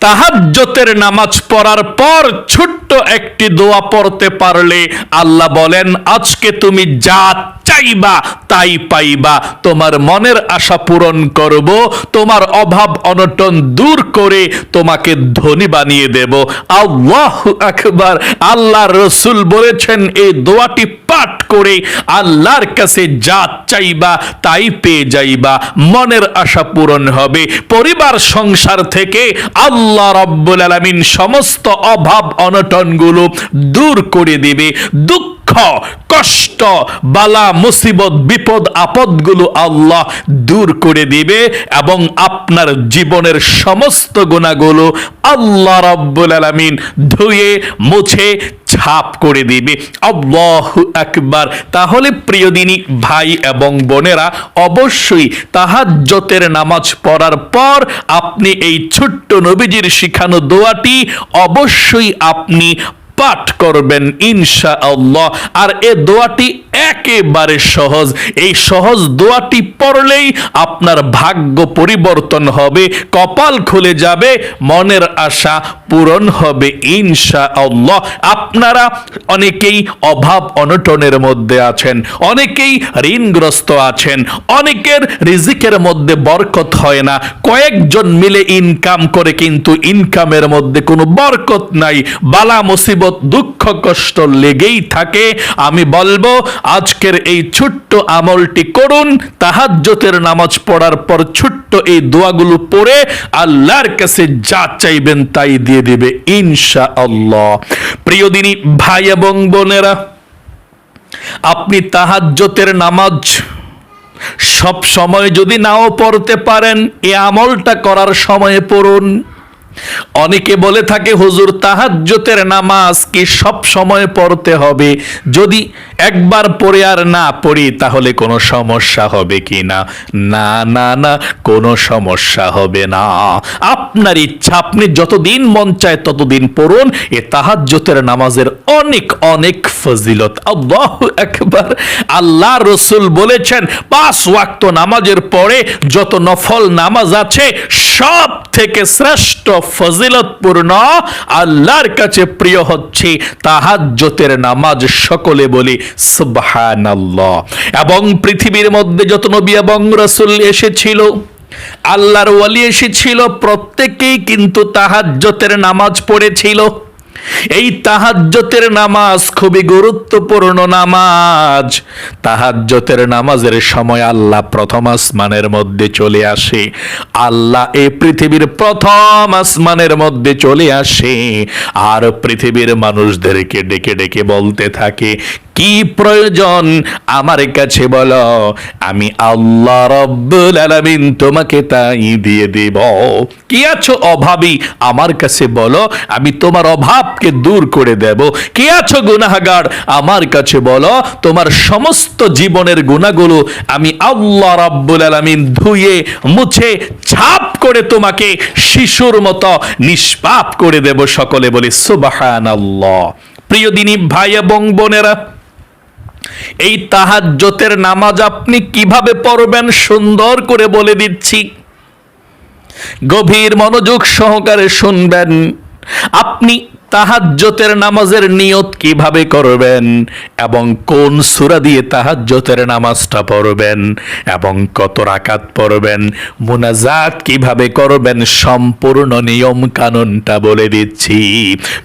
তাহাজ্জতের নামাজ পড়ার পর ছোট্ট একটি দোয়া পড়তে পারলে আল্লাহ বলেন, আজকে তুমি যা চাইবা তাই পাইবা। তোমার মনের আশা পূরণ করব, তোমার অভাব অনটন দূর করে তোমাকে ধনী বানিয়ে দেব। আল্লাহ আকবার, আল্লাহ রসুল বলেছেন, এই দোয়াটি পাঠ করে আল্লাহর কাছে যা চাইবা তাই পেয়ে যাইবা। মনের আশা পূরণ হবে। পরিবার সংসার থেকে আল্লাহ রব্বুল আলামিন সমস্ত অভাব অনটনগুলো দূর করে দেবে। দুঃখ কষ্ট, বালা, মুসিবত, বিপদ, আপদগুলো আল্লাহ দূর করে দিবে এবং আপনার জীবনের সমস্ত গুণাগুলো আল্লাহ রব্বুল আলামিন ধুয়ে, মুছে, ছাপ করে দিবে। আল্লাহ একবার তাহলে প্রিয় দিনী, ভাই এবং বোনেরা, অবশ্যই তাহাজ্জতের নামাজ পড়ার পর আপনি এই ছোট্ট নবীজির শিখানো দোয়াটি অবশ্যই আপনি পাঠ করবেন ইনশা আল্লাহ আর এ দোয়াটি একেবারে সহজ। এই সহজ দোয়াটি পড়লেই আপনার ভাগ্য পরিবর্তন হবে, কপাল খুলে যাবে, মনের আশা পূরণ হবে ইনশা আল্লাহ আপনারা অনেকেই অভাব অনটনের মধ্যে আছেন, অনেকেই ঋণগ্রস্ত আছেন, অনেকের রিজিকের মধ্যে বরকত হয় না। কয়েকজন মিলে ইনকাম করে কিন্তু ইনকামের মধ্যে কোনো বরকত নাই। বালা মুসিবত, দুঃখ কষ্ট লেগেই থাকে। আমি বলব, আজকের এই ছোট্ট আমলটি করুন। তাহাজ্জতের নামাজ পড়ার পর ছোট্ট এই দোয়াগুলো পড়ে আল্লাহর কাছে যা চাইবেন তাই দিয়ে দিবে ইনশা আল্লাহ প্রিয় দিনী, ভাই এবং বোনেরা, আপনি তাহাজ্জতের নামাজ সব সময় যদি নাও পড়তে পারেন, এ আমলটা করার সময়ে পড়ুন। অনেকে বলে থাকে, হুজুর, তাহাজ্জতের নামাজ কি সব সময় পড়তে হবে? যদি একবার পড়ে আর না পড়ি, তাহলে কোনো সমস্যা হবে কি না? না না না, কোনো সমস্যা হবে না। আপনার ইচ্ছা, আপনি যতদিন মন চায় ততদিন পড়ুন। এ তাহাজ্জতের নামাজের অনেক অনেক ফজিলত। আল্লাহ একবার আল্লাহ রসুল বলেছেন, পাঁচ ওয়াক্ত নামাজের পরে যত নফল নামাজ আছে সব থেকে শ্রেষ্ঠ ফজিলতপূর্ণ, আল্লাহর কাছে প্রিয় হচ্ছে, তাহাজ্জতের নামাজ সকলে বলি, সুবহানাল্লাহ। এবং পৃথিবীর মধ্যে যত নবী এবং রসুল এসেছিল, আল্লাহর ওয়ালি এসেছিল, প্রত্যেকেই কিন্তু তাহাজ্জতের নামাজ পড়েছিল। এই তাহাজ্যতের নামাজ খুবই গুরুত্বপূর্ণ নামাজ। তাহাজ্যতের নামাজের সময় আল্লাহ প্রথম আসমানের মধ্যে চলে আসে। আল্লাহ এ পৃথিবীর প্রথম আসমানের মধ্যে চলে আসে। আর পৃথিবীর মানুষদেরকে ডেকে ডেকে বলতে থাকে কি প্রয়োজন? আমার কাছে বলো, আমি আল্লাহ রব্বুল আলামিন তোমাকে তাই দিয়ে দেব। কি আছো অভাবী? আমার কাছে বলো, আমি তোমার অভাবকে দূর করে দেব। কি আছো গুনাহগার? আমার কাছে বলো, তোমার সমস্ত জীবনের গুণাগুলো আমি আল্লাহ রব্বুল আলামিন ধুয়ে, মুছে, ছাপ করে তোমাকে শিশুর মতো নিষ্পাপ করে দেব সকলে বলি সুবহানাল্লাহ। প্রিয় দিনী ভাই এবং বোনেরা এই তাহাজ্জতের নামাজ আপনি কীভাবে পড়বেন সুন্দর করে বলে দিচ্ছি। গভীর মনোযোগ সহকারে শুনবেন। আপনি তাহাজ্জতের নামাজের নিয়ত কীভাবে করবেন এবং কোন সূরা দিয়ে তাহাজ্জতের নামাজটা পড়বেন এবং কত রাকাত পড়বেন, মুনাজাত কীভাবে করবেন সম্পূর্ণ নিয়ম কানুনটা বলে দিচ্ছি।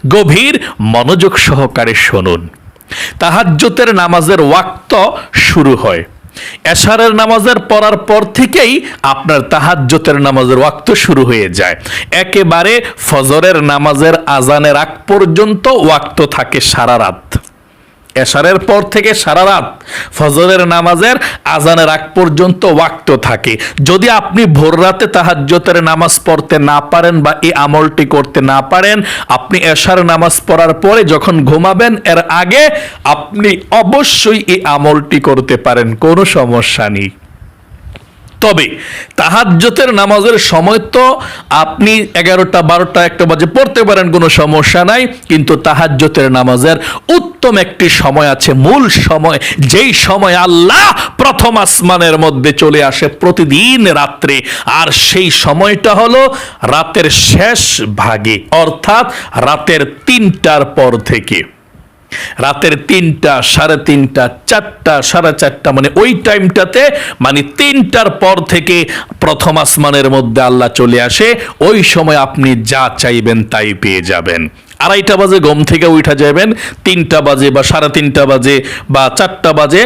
গভীর মনোযোগ সহকারে শুনুন। তাহাজ্জতের নামাজের ওয়াক্ত শুরু হয়। এশারের নামাজের পড়ার পর থেকেই আপনার তাহাজ্জতের নামাজের ওয়াক্ত শুরু হয়ে যায়। একেবারে ফজরের নামাজের আজানের আগ পর্যন্ত ওয়াক্ত থাকে সারা রাত। এশারের পর থেকে সারা রাত ফজরের নামাজের আজানের আগ পর্যন্ত ওয়াক্ত থাকে। যদি আপনি ভোর রাতে তাহাজ্যতের নামাজ পড়তে না পারেন বা এই আমলটি করতে না পারেন, আপনি এশার নামাজ পড়ার পরে যখন ঘুমাবেন, এর আগে আপনি অবশ্যই এই আমলটি করতে পারেন, কোনো সমস্যা নেই। তবে তাহাজ্জতের নামাজের সময় তো আপনি এগারোটা, বারোটা, একটা বাজে পড়তে পারেন, কোনো সমস্যা নাই। কিন্তু তাহাজ্জতের নামাজের উত্তম একটি সময় আছে, মূল সময়। যেই সময় আল্লাহ প্রথম আসমানের মধ্যে চলে আসে প্রতিদিন রাত্রে। আর সেই সময়টা হলো রাতের শেষ ভাগে, অর্থাৎ রাতের তিনটার পর থেকে। রাতের তিনটা, সাড়ে তিনটা, চারটা, সাড়ে চারটা মানে ওই টাইমটাতে মানে তিনটার পর থেকে প্রথম আসমানের মধ্যে আল্লাহ চলে আসে। ওই সময় আপনি যা চাইবেন তাই পেয়ে যাবেন। আড়াইটা বাজে গম থেকে উঠা যাবেন, তিনটা বাজে বা সাড়ে তিনটা বাজে বা চারটা বাজে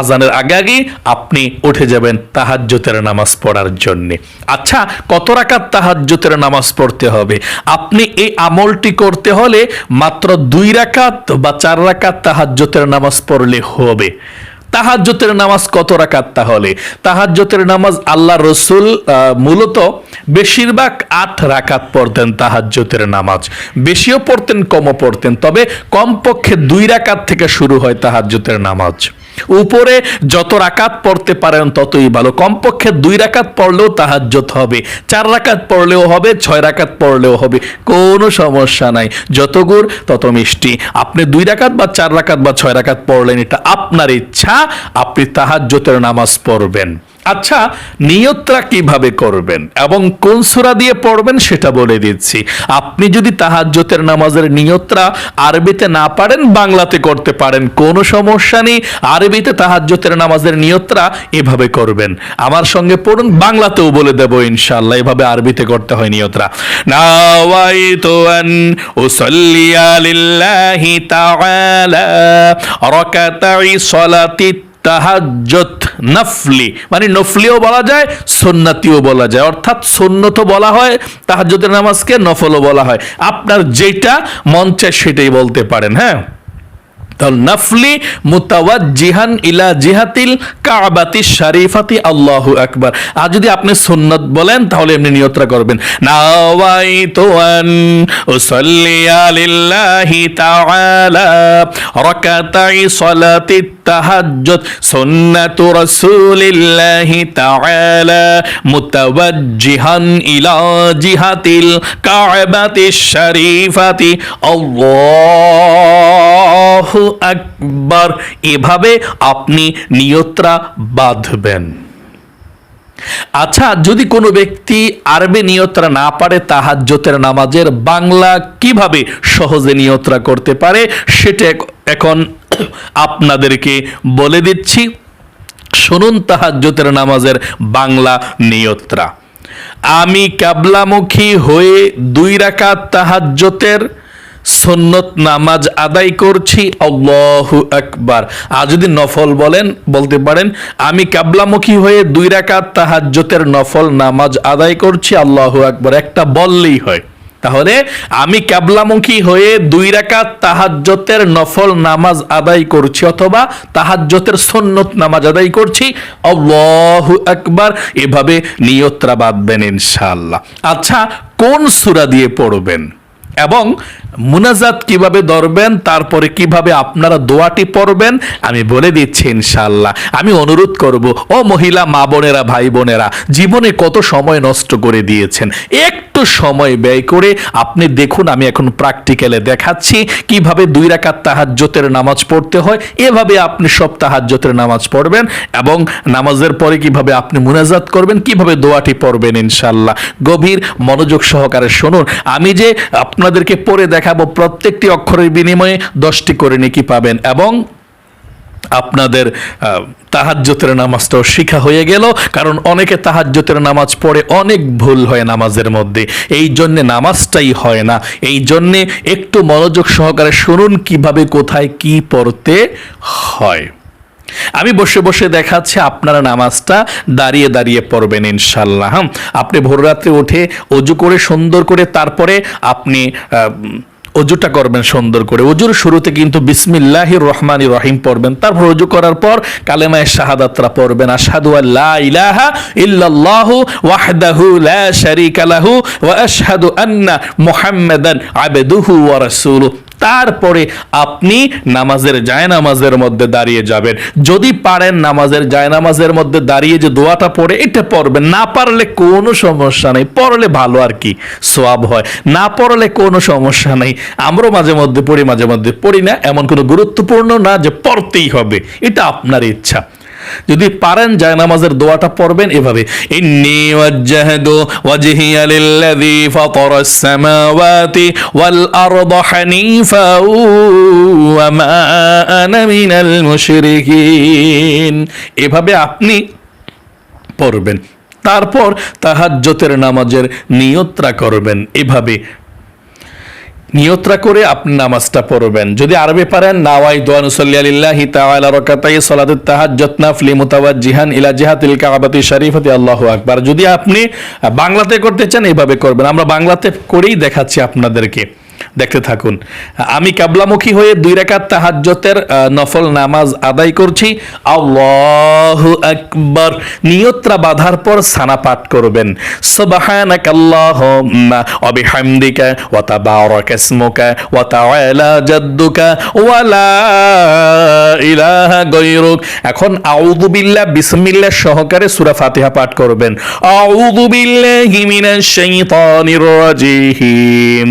আজানের আগে আগে আপনি উঠে যাবেন তাহাজ্জতের নামাজ পড়ার জন্যে। আচ্ছা কত রাকাত তাহাজ্জতের নামাজ পড়তে হবে? আপনি এই আমলটি করতে হলে মাত্র দুই রাকাত বা চার রাকাত তাহাজ্জতের নামাজ পড়লে হবে। তাহাজ্জতের নামাজ কত রাকাত তাহলে? তাহাজ্যোতের নামাজ আল্লাহ রসুল মূলত বেশিরভাগ আট রাকাত পড়তেন তাহাজ্যোতের নামাজ। বেশিও পড়তেন, কমও পড়তেন। তবে কমপক্ষে দুই রাকাত থেকে শুরু হয় তাহাজ্যোতের নামাজ। উপরে যত রাকাত পড়তে পারেন ততই ভালো। কমপক্ষে দুই রাকাত পড়লেও তাহাজ্যত হবে, চার রাকাত পড়লেও হবে, ছয় রাকাত পড়লেও হবে, কোনো সমস্যা নাই। যত গুড়, তত মিষ্টি। আপনি দুই রাকাত বা চার রাকাত বা ছয় রাকাত পড়লেন, এটা আপনার ইচ্ছা, আপনি তাহাজ্যতের নামাজ পড়বেন। আচ্ছা নিয়তরা কীভাবে করবেন এবং কোন সূরা দিয়ে পড়বেন সেটা বলে দিচ্ছি। আপনি যদি তাহাজ্জতের নামাজের নিয়তরা আরবিতে না পারেন, বাংলাতে করতে পারেন, কোনো সমস্যা নেই। আরবিতে তাহাজ্জতের নামাজের নিয়তরা এভাবে করবেন। আমার সঙ্গে পড়ুন, বাংলাতেও বলে দেব ইনশাআল্লাহ, এভাবে আরবিতে করতে হয় নিয়তরা। নাওয়াইতু আন উসাল্লিয়া লিল্লাহি তাআলা, রাকাতাই সালাতি তাহাজ্জত নফলি মানে নফলিও বলা যায়, সুন্নাতিও বলা যায়। অর্থাৎ সুন্নত বলা হয়, তাহাজ্জুদের নামাজকে নফলও বলা হয়। আপনার যেটা মন চায় সেটাই বলতে পারেন হ্যাঁ? নাফলি মুতাওয়াজ্জিহান ইলা জিহাতিল কাবাতি শরীফাতি, আল্লাহু আকবার। আর যদি আপনি সুন্নাত বলেন, তাহলে এমনি নিয়তরা করবেন। নাওয়াইতু আন উসাল্লিয়া লিল্লাহি তাআলা, রাকাতাই সালাতি তাহাজ্জুদ সুন্নাতু রাসূলিল্লাহি তাআলা মুতাওয়াজ্জিহান ইলা জিহাতিল কাবাতি শরীফাতি। আল্লাহু আকবার। এভাবে আপনি নিয়ত্রা বাঁধবেন। আচ্ছা যদি কোনো ব্যক্তি আরবি নিয়ত্রা না পারে, তাহাজ্জতের নামাজের বাংলা কীভাবে সহজে নিয়ত্রা করতে পারে, সেটা এখন আপনাদেরকে বলে দিচ্ছি। শুনুন, তাহাজ্জতের নামাজের বাংলা নিয়ত্রা। আমি কাবলামুখী হয়ে দুই রাকাত তাহাজ্জতের সুন্নত নামাজ আদায় করছি, আল্লাহু আকবার। আর যদি নফল বলেন, বলতে পারেন, আমি কাবলামুখী হয়ে দুই রাকাত তাহাজ্জতের নফল নামাজ আদায় করছি, আল্লাহু আকবার। একটা বললেই হয়। তাহলে আমি ক্যাবলামুখী হয়ে দুই রাকাত তাহাজ্জতের নফল নামাজ আদায় করছি, অথবা তাহাজ্জতের সন্নত নামাজ আদায় করছি, আল্লাহু আকবার। এভাবে নিয়ত্রা বাঁধবেন ইনশাআল্লাহ। আচ্ছা কোন সূরা দিয়ে পড়বেন? এবং মুনাজাত কীভাবে ধরবেন, তারপরে কীভাবে আপনারা দোয়াটি পড়বেন, আমি বলে দিচ্ছি ইনশাআল্লাহ। আমি অনুরোধ করব, ও মহিলা, মা বোনেরা, ভাই বোনেরা, জীবনে কত সময় নষ্ট করে দিয়েছেন? একটু সময় ব্যয় করে আপনি দেখুন, আমি এখন প্র্যাকটিক্যালে দেখাচ্ছি কীভাবে দুই রাকাত তাহাজ্জতের নামাজ পড়তে হয়। এভাবে আপনি সব তাহাজ্জতের নামাজ পড়বেন এবং নামাজের পরে কীভাবে আপনি মুনাজাত করবেন, কীভাবে দোয়াটি পড়বেন ইনশাল্লাহ গভীর মনোযোগ সহকারে শুনুন। আমি যে আপনাদেরকে পড়ে দেখাবো প্রত্যেকটি অক্ষরের বিনিময়ে দশটি করে নেকি পাবেন এবং আপনাদের আহ, তাহাজ্জতের নামাজটাও শিখা হয়ে গেল কারণ অনেকে তাহাজ্জতের নামাজ পড়ে অনেক ভুল হয় নামাজের মধ্যে। এই জন্যে নামাজটাই হয় না। এই জন্যে একটু মনোযোগ সহকারে শুনুন কীভাবে কোথায় কি পড়তে হয়। আমি বসে বসে দেখাচ্ছি আপনারা নামাজটা দাঁড়িয়ে দাঁড়িয়ে পড়বেন ইনশাল্লাহ। আপনি ভোররাত্রে উঠে অজু করে সুন্দর করে তারপরে আপনি অজুটা করবেন সুন্দর করে। অজুর শুরুতে কিন্তু বিসমিল্লাহ রহমান রহিম পড়বেন। তারপর অজু করার পর কালেমায় শাহাদাতরা পড়বেন। আশহাদু আল্লাহ ইলাহা ইল্লাল্লাহু ওয়াহদাহু লা শারীকা লাহু ওয়া আশহাদু আন্না মুহাম্মাদান আবদুহু ওয়া রাসূলুহু। তারপরে আপনি নামাজের জায়নামাজের মধ্যে দাঁড়িয়ে যাবেন। যদি পারেন নামাজের জায়নামাজের মধ্যে দাঁড়িয়ে যে দোয়াটা পড়ে, এটা পড়বেন। না পারলে কোনো সমস্যা নেই। পড়লে ভালো আর কি, সোয়াব হয়। না পড়লে কোনো সমস্যা নেই। আমরাও মাঝে মধ্যে পড়ি, মাঝে মধ্যে পড়ি না। এমন কোনো গুরুত্বপূর্ণ না যে পড়তেই হবে। এটা আপনার ইচ্ছা। যদি পারেন, যায় নামাজের দোয়াটা পড়বেন এভাবে। ইন্নি ফাতারাস সামাওয়াতি ওয়াল হানিফা ওয়া মা আনা মিনাল মুশরিকিন। এভাবে আপনি পড়বেন। তারপর তাহাজ্জতের নামাজের নিয়ত্রা করবেন। এভাবে নিয়ত্রা করে আপনি নামাজটা পড়বেন। যদি আরবে পারেন, নাওয়াই দোয়ানুসল্লি আলিল্লাহি তাআলা রাকাতাই, সালাতুত তাহাজ্জুদ, নাফলি, মুতাওয়াজ্জিহান ইলা জিহাতিল কাবাতি শরীফাতি, আল্লাহু আকবার। যদি আপনি বাংলাতে করতে চান, এইভাবে করবেন। আমরা বাংলাতে করেই দেখাচ্ছি আপনাদেরকে। দেখতে থাকুন। আমি কাবলামুখী হয়ে দুই রাকাত তাহাজ্জতের নফল নামাজ আদায় করছি। আল্লাহু আকবার। নিয়ত্রা বাঁধার পর সানা পাঠ করবেন। সুবহানাকাল্লাহুম্মা ওয়া বিহামদিকা ওয়া ইসমুকা জাদ্দুকা ওয়া লা ইলাহা গায়রুক। এখন আউযু বিল্লাহ, বিসমিল্লাহ সহকারে সূরা ফাতিহা পাঠ করবেন। আউযু বিল্লাহি মিনাশ শাইতানির রাজিম।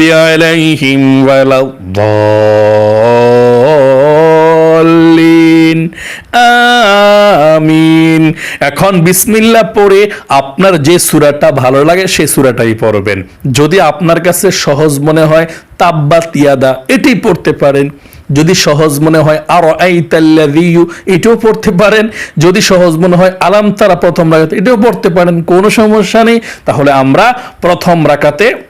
মাগদুবি আলাইহিম ওয়ালাদ-দাল্লিন আমিন এখন বিসমিল্লাহ পড়ে আপনার যে সূরাটা ভালো লাগে সেই সূরাটাই পড়বেন। যদি আপনার কাছে সহজ মনে হয়, তাব্বা তিয়াদা এটাই পড়তে পারেন। যদি সহজ মনে হয় আর আইতাল্লাযিউ এটাও পড়তে পারেন। যদি সহজ মনে হয় আলাম তারা প্রথম রাকাতে, এটাও পড়তে পারেন। কোনো সমস্যা নেই। তাহলে আমরা প্রথম রাকাতে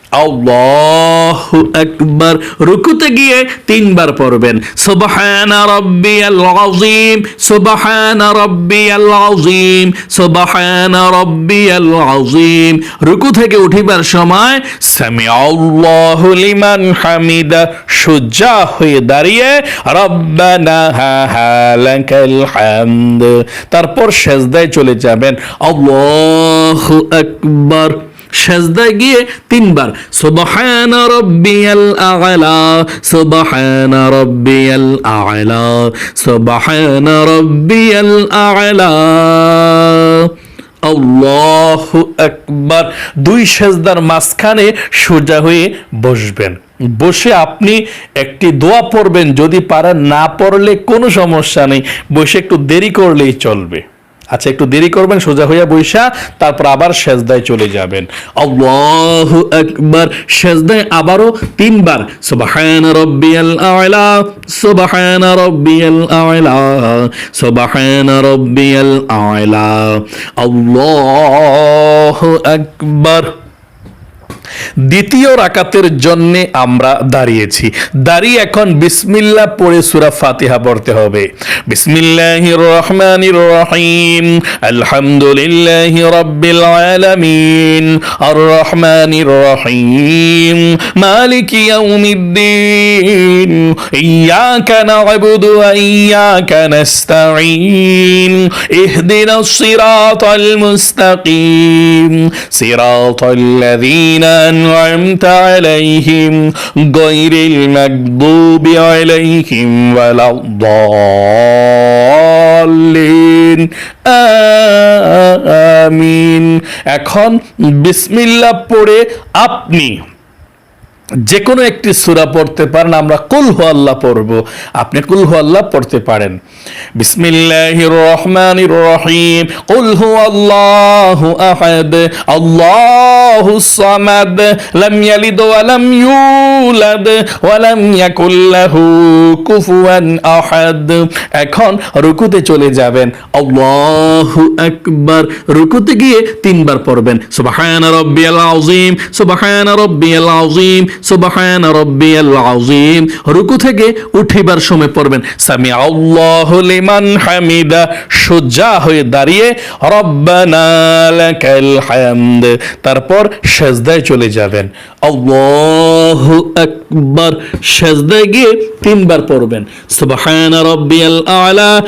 আল্লাহু আকবার। রুকুতে গিয়ে তিনবার পড়বেন। সুবহানা রাব্বিয়াল আযীম, সুবহানা রাব্বিয়াল আযীম, সুবহানা রাব্বিয়াল আযীম। রুকু থেকে উঠিবার সময় সামিআল্লাহু লিমান হামিদা, সুজা হয়ে দাঁড়িয়ে রব্বানা হা লাকাল হামদ। তারপর সেজদায় চলে যাবেন। আল্লাহু আকবার। সেজদায় গিয়ে তিনবার, সুবহান রব্বিয়াল আ'লা, সুবহান রব্বিয়াল আ'লা, সুবহান রব্বিয়াল আ'লা। আল্লাহু আকবার। দুই সেজদার মাঝখানে সোজা হয়ে বসবেন। বসে আপনি একটি দোয়া পড়বেন, যদি পারেন না পড়লে কোনো সমস্যা নেই। বসে একটু দেরি করলেই চলবে। আচ্ছা একটু দেরি করবেন, সোজা হইয়া বৈশা তারপর আবার সেজদায় চলে যাবেন। আল্লাহু আকবার, সেজদায় আবারও তিনবার, সুবহান রাব্বিয়াল আ'লা, সুবহান রাব্বিয়াল আ'লা, সুবহান রাব্বিয়াল আ'লা। আল্লাহু আকবার। দ্বিতীয় রাকাতের জন্য আমরা দাঁড়িয়েছি। দাঁড়িয়ে এখন বিসমিল্লা পড়ে সূরা ফাতিহা পড়তে হবে। বিসমিল্লাহির রহমানির রহিম আলহামদুলিল্লাহি রাব্বিল আলামিন। আর রহমানির রহিম ইয়াউমিদ্দিন। ইয়াকা না'বুদু ওয়া ইয়াকা أنعمت عليهم غير المغضوب عليهم ولا الضالين আমিন এখন বিসমিল্লাহ পড়ে আপনি যে কোনো একটি সূরা পড়তে পারেন, আমরা কুল হু আল্লাহ পড়ব। আপনি কুল হু আল্লাহ পড়তে পারেন। বিসমিল্লাহির রহমানির রহিম। কুল হু আল্লাহু আহাদ আল্লাহুস সামাদ, লাম ইয়ালিদ ওয়া লাম ইউলাদ, ওয়া লাম ইয়াকুল কুফুয়ান আহাদ। এখন রুকুতে চলে যাবেন। আল্লাহু আকবার। রুকুতে গিয়ে তিনবার পড়বেন। সুবহান রাব্বিয়াল আযীম, সুবহান রাব্বিয়াল আযীম সুবহান রাব্বিয়াল আযীম। রুকু থেকে উঠিবার সময় পড়বেন। সামি আল্লাহু লিমান হামিদা। সোজা হয়ে দাঁড়িয়ে রব্বানা লাকাল হামদ। তারপর সেজদায় চলে যাবেন। আল্লাহু আকবার। সেজদায় গিয়ে তিনবার পড়বেন। রাব্বিয়াল আলা।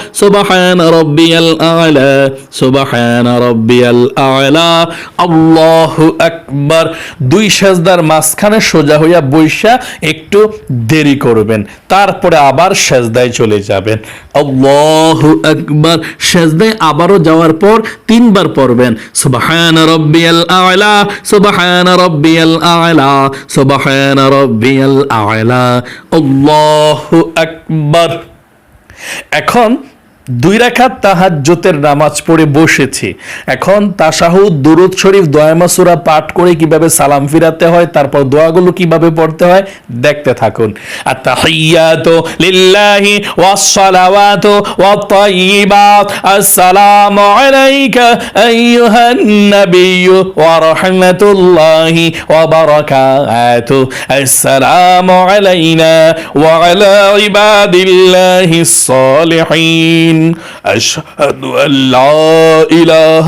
রাব্বিয়াল আলা। রাব্বিয়াল আলা। আল্লাহু আকবার। দুই সেজদার মাঝখানে সোজা হইয়া বৈশা একটু দেরি করবেন, তারপরে আবার সেজদায় চলে যাবেন। আল্লাহু আকবার, সেজদায় আবারও যাওয়ার পর তিনবার পড়বেন, সুবহান রাব্বিয়াল আলা, সুবহান রাব্বিয়াল আলা, সুবহান রাব্বিয়াল আলা। আল্লাহু আকবার। এখন দুই রাখাত তাহাজ্জুতের নামাজ পড়ে বসেছি। এখন তাশাহুদ, দুরুদ শরীফ দয়ামাসুরা পাঠ করে কীভাবে সালাম ফিরাতে হয়, তারপর দোয়াগুলো কীভাবে পড়তে হয়, দেখতে থাকুন। লিল্লাহি ওয়াত-তাইয়িবাত। আসসালামু আলাইকা আইয়ুহান নাবিয়্যু ওয়া রাহমাতুল্লাহি ওয়া বারাকাতু। আসসালামু আলাইনা ওয়া আলা ইবাদিল্লাহিস সালিহিন أشهد أن لا إله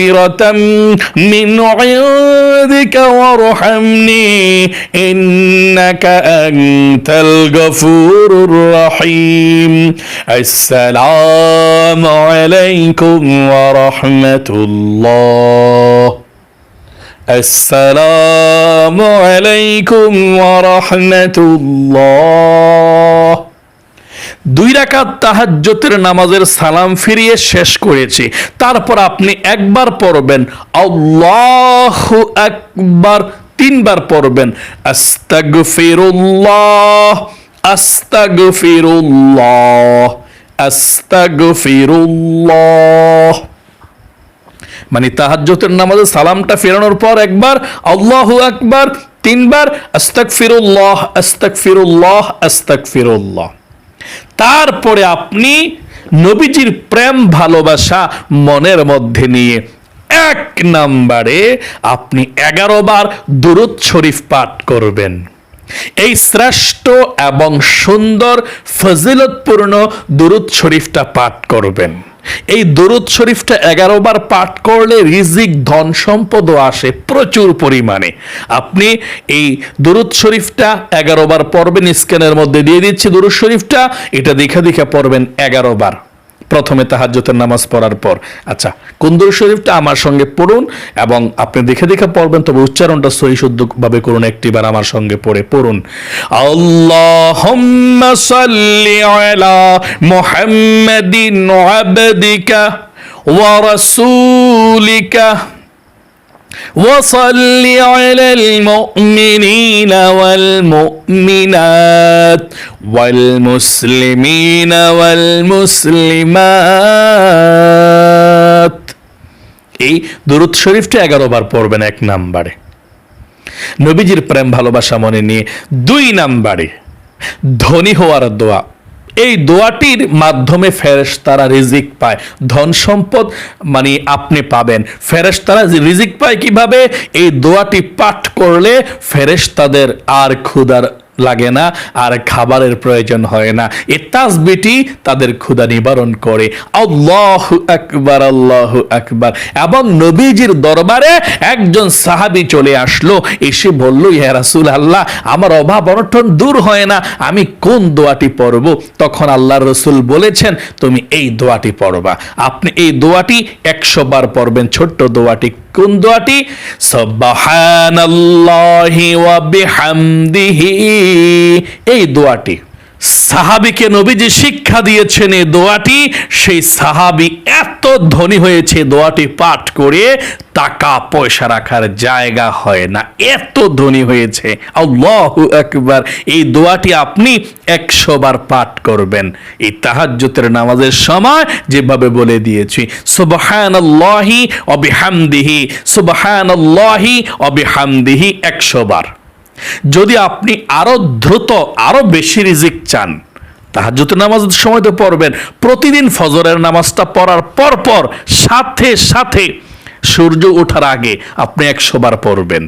مغفرة من عندك وارحمني إنك أنت الغفور الرحيم. السلام عليكم ورحمة الله. السلام عليكم ورحمة الله. দুই রাকাত তাহাজ্জতের নামাজের সালাম ফিরিয়ে শেষ করেছি। তারপর আপনি একবার পড়বেন। আল্লাহ একবার তিনবার পড়বেন। আস্তাগ ফিরুল্লাহ আস্তাগ আস্তাগফিরুল্লাহ আস্তাগফিরুল্লাহ আস্তাগফিরুল্লাহ। মানে তাহাজ্জতের নামাজে সালামটা ফেরানোর পর একবার আল্লাহ একবার তিনবার আস্তাক ফিরুল্লাহ আস্তাক ফিরুল্লাহ আস্তাক ফিরুল্লাহ তারপরে আপনি নবীজির প্রেম, ভালোবাসা মনের মধ্যে নিয়ে এক নাম্বারে আপনি এগারো বার দুরুদ শরীফ পাঠ করবেন। এই শ্রেষ্ঠ এবং সুন্দর ফজিলতপূর্ণ দুরুদ শরীফটা পাঠ করবেন। এই দরুদ শরীফটা এগারো বার পাঠ করলে রিজিক, ধন সম্পদও আসে প্রচুর পরিমাণে। আপনি এই দরুদ শরীফটা এগারো বার পড়বেন, স্ক্যানের মধ্যে দিয়ে দিচ্ছি দরুদ শরীফটা, এটা দেখা দেখা পড়বেন এগারো বার প্রথমে তাহাজ্যতের নামাজ পড়ার পর। আচ্ছা কুন্দুর শরীফটা আমার সঙ্গে পড়ুন এবং আপনি দেখে দেখে পড়বেন, তবে উচ্চারণটা সহি শুদ্ধভাবে করুন, একটিবার আমার সঙ্গে পড়ে পড়ুন। আল্লাহুম্মা وصل على المؤمنين والمؤمنات والمسلمين والمسلمات এই দুরুদ শরীফটা এগারো বার পড়বেন এক নাম্বারে নবীজির প্রেম ভালোবাসা মনে নিয়ে দুই নাম্বারে ধনী হওয়ার দোয়া এই দোয়াটির মাধ্যমে ফেরেশতারা রিজিক পায়। ধন সম্পদ মানে আপনি পাবেন। ফেরেশতারা রিজিক পায় কীভাবে? এই দোয়াটি পাঠ করলে ফেরেশতাদের আর ক্ষুধার লাগে না আর খাবারের প্রয়োজন হয় না। এ তাসবিটি তাদের ক্ষুধা নিবারণ করে। আল্লাহ আকবার আল্লাহ আকবার। এবং নবীজির দরবারে একজন সাহাবী চলে আসলো। এসে বলল, ইয়া রাসূল আল্লাহ, আমার অভাব অনটন দূর হয় না, আমি কোন দোয়াটি পড়ব? তখন আল্লাহর রসুল বলেছেন, তুমি এই দোয়াটি পড়বা। আপনি এই দোয়াটি একশো বার পড়বেন, ছোট্ট দোয়াটি কোন দোয়াটি? বিহামদিহি। এই দোয়াটি। সাহাবিকে নবীজি শিক্ষা দিয়েছেন এই দোয়াটি। সেই সাহাবি এত ধনী হয়েছে, দোয়াটি পাঠ করে টাকা পয়সা রাখার জায়গা হয় না। এত ধনী হয়েছে। আল্লাহু আকবার, এই দোয়াটি আপনি একশো বার পাঠ করবেন। এই তাহাজ্জুতের নামাজের সময় যেভাবে বলে দিয়েছি, সুবহানাল্লাহি ওয়া বিহামদিহি, সুবহানাল্লাহি ওয়া বিহামদিহি একশো বার। যদি আপনি আরও দ্রুত, আরও বেশি রিজিক চান তাহাজুতের নামাজ সময় তো পড়বেন, প্রতিদিন ফজরের নামাজটা পড়ার পর পর সাথে সাথে সূর্য ওঠার আগে আপনি একশোবার পড়বেন।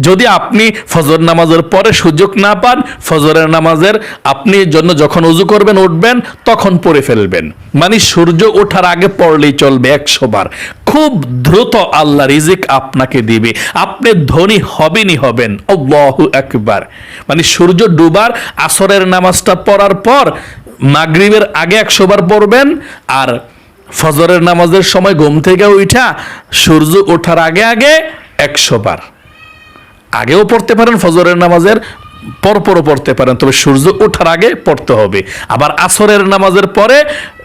যদি আপনি ফজর নামাজের পরে সুযোগ না পান, ফজরের নামাজের আপনি জন্য যখন উজু করবেন, উঠবেন, তখন পড়ে ফেলবেন। মানে সূর্য ওঠার আগে পড়লেই চলবে একশো বার। খুব দ্রুত আল্লাহ রিজিক আপনাকে দিবে। আপনি ধনী হবেনই হবেন। আল্লাহু একবার মানে সূর্য ডুবার, আসরের নামাজটা পড়ার পর মাগরিবের আগে একশো বার পড়বেন আর ফজরের নামাজের সময় ঘুম থেকে উঠা সূর্য ওঠার আগে আগে একশো বার। আগেও পড়তে পারেন, ফজরের নামাজের পরপরও পড়তে পারেন, তবে সূর্য ওঠার আগে পড়তে হবে। আবার আসরের নামাজের পরে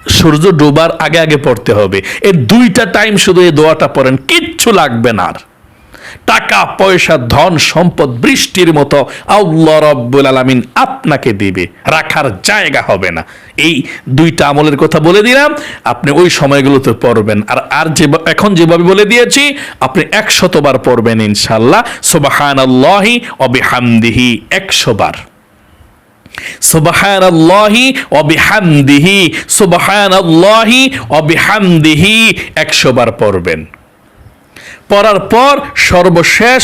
সূর্য ডোবার আগে আগে পড়তে হবে। এর দুইটা টাইম শুধু এই দোয়াটা পড়েন, কিচ্ছু লাগবে না আর। টাকা, পয়সা, ধন, সম্পদ, বৃষ্টির মতো আল্লাহ রব্বুল আলামিন আপনাকে দিবে। রাখার জায়গা হবে না। এই দুইটা আমলের কথা বলে দিলাম, আপনি ওই সময়গুলোতে পড়বেন। আর আর যে, এখন যেভাবে বলে দিয়েছি, আপনি একশতবার পড়বেন ইনশাল্লাহ সুবাহান আল্লাহি অবিহামদিহি একশো বার অবিহামদিহি সুবহান অবিহামদিহি একশো বার পড়বেন। পড়ার পর সর্বশেষ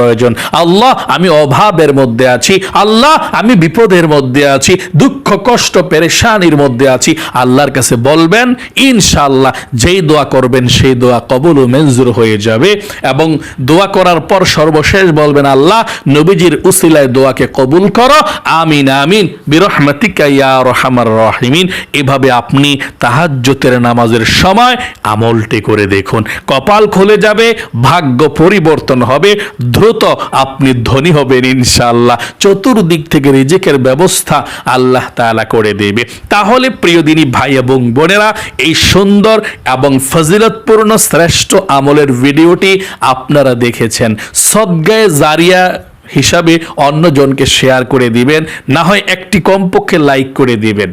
প্রয়োজন। আল্লাহ, আমি অভাবের মধ্যে আছি। আল্লাহ, আমি বিপদের মধ্যে আছি। দুঃখ, কষ্ট, পেরেশানির মধ্যে আছি। আল্লাহর কাছে বলবেন, ইনশাআল্লাহ, যেই দোয়া করবেন, সেই দোয়া কবল ও মঞ্জুর হয়ে যাবে। এবং দোয়া করার পর সর্বশেষ বলবেন, আল্লাহ, নবীজির উসিলায় দোয়াকে কবুল করো। আমিন আমিন। বিরহমাতিকা রহমার রহিমিন। এভাবে আপনি তাহাজ্জুতের নামাজের সময় আমলটি করে দেখুন। কপাল খুলে যাবে, ভাগ্য পরিবর্তন হবে দ্রুত আপনি ধনী হবেন ইনশাআল্লাহ। চতুর্দিক থেকে রিজিকের ব্যবস্থা আল্লাহ তাআলা করে দেবে। তাহলে প্রিয় দিনী ভাই এবং বোনেরা, এই সুন্দর এবং ফজিলতপূর্ণ শ্রেষ্ঠ আমলের ভিডিওটি আপনারা দেখেছেন। সদ্গায়ে জারিয়া হিসাবে অন্যজনকে শেয়ার করে দিবেন, না হয় একটি কমপক্ষে লাইক করে দিবেন।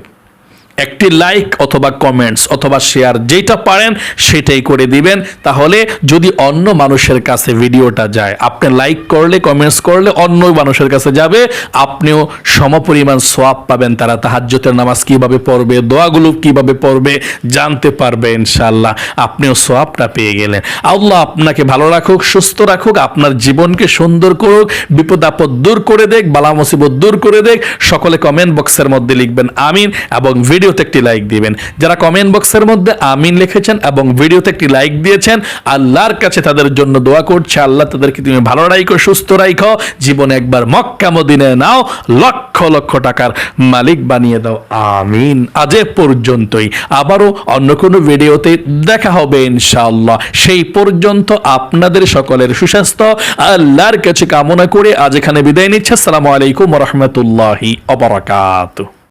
একটি লাইক অথবা কমেন্টস অথবা শেয়ার যেটা পারেন সেটাই করে দিবেন। তাহলে যদি অন্য মানুষের কাছে ভিডিওটা যায়, আপনি লাইক করলে কমেন্টস করলে অন্য মানুষের কাছে যাবে। আপনিও সমপরিমাণ সোয়াব পাবেন তারা। তাহাজ্জতের নামাজ কীভাবে পড়বে, দোয়াগুলো কীভাবে পড়বে, জানতে পারবে ইনশাল্লাহ আপনিও সোয়াবটা পেয়ে গেলেন। আল্লাহ আপনাকে ভালো রাখুক, সুস্থ রাখুক, আপনার জীবনকে সুন্দর করুক, বিপদ আপদ দূর করে দেখ, বালা মুসিবত দূর করে দেখ। সকলে কমেন্ট বক্সের মধ্যে লিখবেন, আমিন। এবং ভিডিও ভিডিওতে একটি লাইক দিবেন। যারা কমেন্ট বক্সের মধ্যে আমিন লিখেছেন এবং ভিডিওতে একটি লাইক দিয়েছেন, আল্লাহর কাছে তাদের জন্য দোয়া করছে। আল্লাহ তাদেরকে তুমি ভালো রাখো সুস্থ রাখো জীবনে একবার মক্কা মদিনে নাও, লক্ষ লক্ষ টাকার মালিক বানিয়ে দাও। আমিন। আজ পর্যন্তই। আবারও অন্য কোনো ভিডিওতে দেখা হবে ইনশাআল্লাহ। সেই পর্যন্ত আপনাদের সকলের সুস্বাস্থ্য, আল্লাহর কাছে কামনা করে আজ এখানে বিদায় নিচ্ছে। আসসালামু আলাইকুম রহমতুল্লাহি অবরাকাত